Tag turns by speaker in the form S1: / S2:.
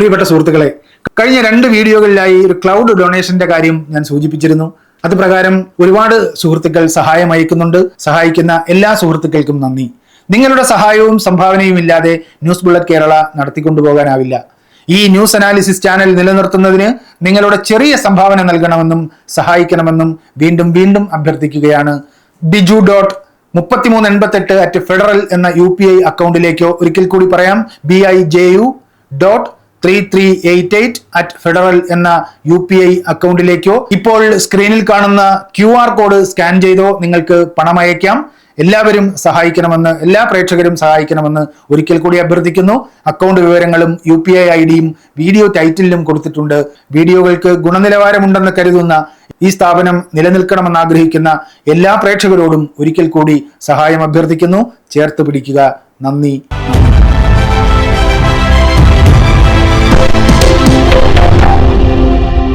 S1: പ്രിയപ്പെട്ട സുഹൃത്തുക്കളെ കഴിഞ്ഞ രണ്ട് വീഡിയോകളിലായി ഒരു ക്ലൗഡ് ഡൊണേഷന്റെ കാര്യം ഞാൻ സൂചിപ്പിച്ചിരുന്നു. അത് പ്രകാരം ഒരുപാട് സുഹൃത്തുക്കൾ സഹായം അയക്കുന്നുണ്ട്. സഹായിക്കുന്ന എല്ലാ സുഹൃത്തുക്കൾക്കും നന്ദി. നിങ്ങളുടെ സഹായവും സംഭാവനയും ഇല്ലാതെ ന്യൂസ് ബുള്ളറ്റ് കേരള നടത്തിക്കൊണ്ടുപോകാനാവില്ല. ഈ ന്യൂസ് അനാലിസിസ് ചാനൽ നിലനിർത്തുന്നതിന് നിങ്ങളുടെ ചെറിയ സംഭാവന നൽകണമെന്നും സഹായിക്കണമെന്നും വീണ്ടും വീണ്ടും അഭ്യർത്ഥിക്കുകയാണ്. ബിജു ഡോട്ട് മുപ്പത്തിമൂന്ന് എൺപത്തെട്ട് അറ്റ് ഫെഡറൽ എന്ന യു പി ഐ അക്കൗണ്ടിലേക്കോ ഒരിക്കൽ കൂടി പറയാം. B I J U dot three three eight eight at Federal എന്ന യു പി ഐ അക്കൗണ്ടിലേക്കോ. ഇപ്പോൾ സ്ക്രീനിൽ കാണുന്ന ക്യു ആർ കോഡ് സ്കാൻ ചെയ്തോ നിങ്ങൾക്ക് പണം അയക്കാം എല്ലാവരും സഹായിക്കണമെന്ന് എല്ലാ പ്രേക്ഷകരും സഹായിക്കണമെന്ന് ഒരിക്കൽ കൂടി അഭ്യർത്ഥിക്കുന്നു. അക്കൗണ്ട് വിവരങ്ങളും യു പി ഐ ഐ ഡിയും വീഡിയോ ടൈറ്റിലും കൊടുത്തിട്ടുണ്ട്. വീഡിയോകൾക്ക് ഗുണനിലവാരമുണ്ടെന്ന് കരുതുന്ന ഈ സ്ഥാപനം നിലനിൽക്കണമെന്ന് ആഗ്രഹിക്കുന്ന എല്ലാ പ്രേക്ഷകരോടും ഒരിക്കൽ കൂടി സഹായം അഭ്യർത്ഥിക്കുന്നു. ചേർത്ത് പിടിക്കുക. നന്ദി.